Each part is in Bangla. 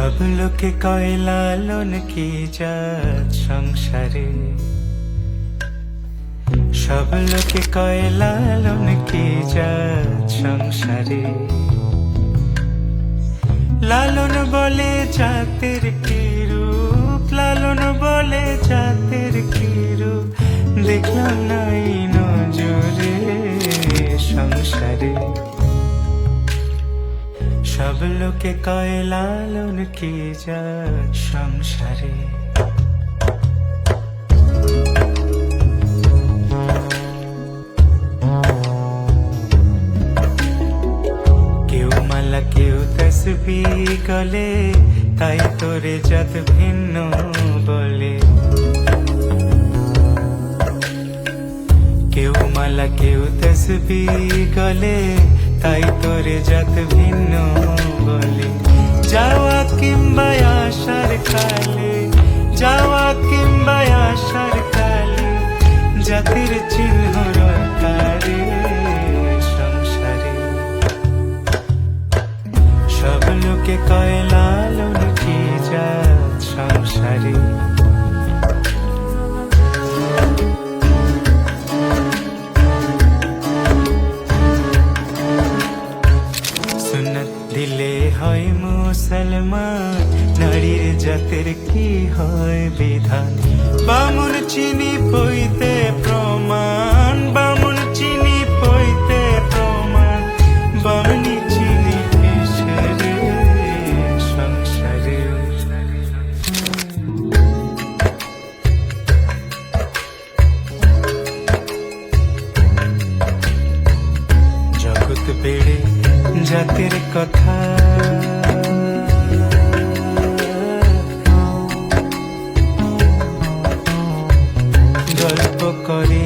সব লোকে কয়, লালন কি জাত সংসারে? সব লোকে কয়, লালন কি জাত সংসারে? লালন বলে জাতের কি লোকে কয় লালন কি সংসারে কেউ মালা কেউ তসবি গলে তাই তোরে যত ভিন্ন বলে কেউ মালা কেউ তসবি গলে তাই তোরে জাত ভিন্ন বলে। যাওয়া কিংবা আসার কালে, যাওয়া কিংবা আসার কালে, জাতির চিহ্ন দিলে হয় মুসলমান নারীর জাতের কি হয় বিধান? বামুন চিনি পইতে প্রমাণ জাতের কথা। গল্প করে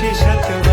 শেষ